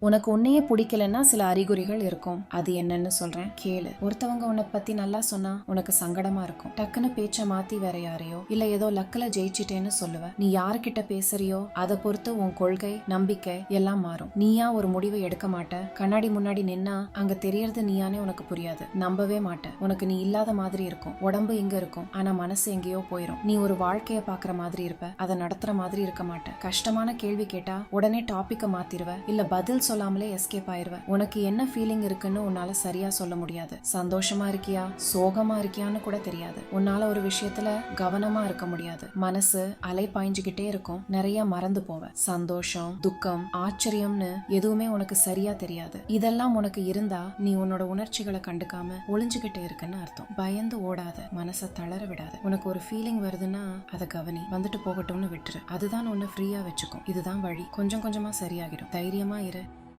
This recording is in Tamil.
உனக்கு உன்னையே பிடிக்கலன்னா சில அறிகுறிகள் இருக்கும். அது என்னன்னு சொல்றேன். கேளு. ஒருத்தவங்க உன்னை பத்தி நல்லா சொன்னா உனக்கு சங்கடமா இருக்கும். டக்குன்னு பேச்ச மாத்தி வேற யாரையோ இல்ல ஏதோ லக்கில் ஜெயிச்சிட்டேன்னு சொல்லுவ. நீ யார்கிட்ட பேசுறியோ அதை பொறுத்து உன் கொள்கை நம்பிக்கை எல்லாம் மாறும். நீயா ஒரு முடிவை எடுக்க மாட்ட. கண்ணாடி முன்னாடி நின்னா அங்க தெரியறது நீயானே உனக்கு புரியாது. நம்பவே மாட்ட. உனக்கு நீ இல்லாத மாதிரி இருக்கும். உடம்பு இங்க இருக்கும். ஆனா மனசு எங்கேயோ போயிடும் நீ ஒரு வாழ்க்கைய பாக்குற மாதிரி இருப்ப. அதை நடத்துற மாதிரி இருக்க மாட்ட. கஷ்டமான கேள்வி கேட்டா உடனே டாபிக்க மாத்திருவ. இல்ல பதில் சொல்லாமலே எஸ்கேப் ஆயிடுவேன் உனக்கு என்ன ஃபீலிங் இருக்குன்னு உன்னால சரியா சொல்ல முடியாது. சந்தோஷமா இருக்கியா? சோகமா இருக்கியான்னு கூட தெரியாது. உன்னால ஒரு விஷயத்துல கவனமா இருக்க முடியாது. மனசு அலை பாய்ஞ்சுகிட்டே இருக்கும். நிறைய மறந்து போவ சந்தோஷம் துக்கம் ஆச்சரியம்னு எதுவுமே உனக்கு சரியா தெரியாது. இதெல்லாம் உனக்கு இருந்தா நீ உன்னோட உணர்ச்சிகளை கண்டுக்காம ஒளிஞ்சுகிட்டே இருக்குன்னு அர்த்தம். பயந்து ஓடாத. மனசை தளர விடாத. உனக்கு ஒரு ஃபீலிங் வருதுன்னா அதை கவனி. வந்துட்டு போகட்டும்னு விட்டுரு. அதுதான் உன்னை ஃப்ரீயா வச்சுக்கும். இதுதான் வழி. கொஞ்சம் கொஞ்சமா சரியாகிடும். தைரியமா இரு.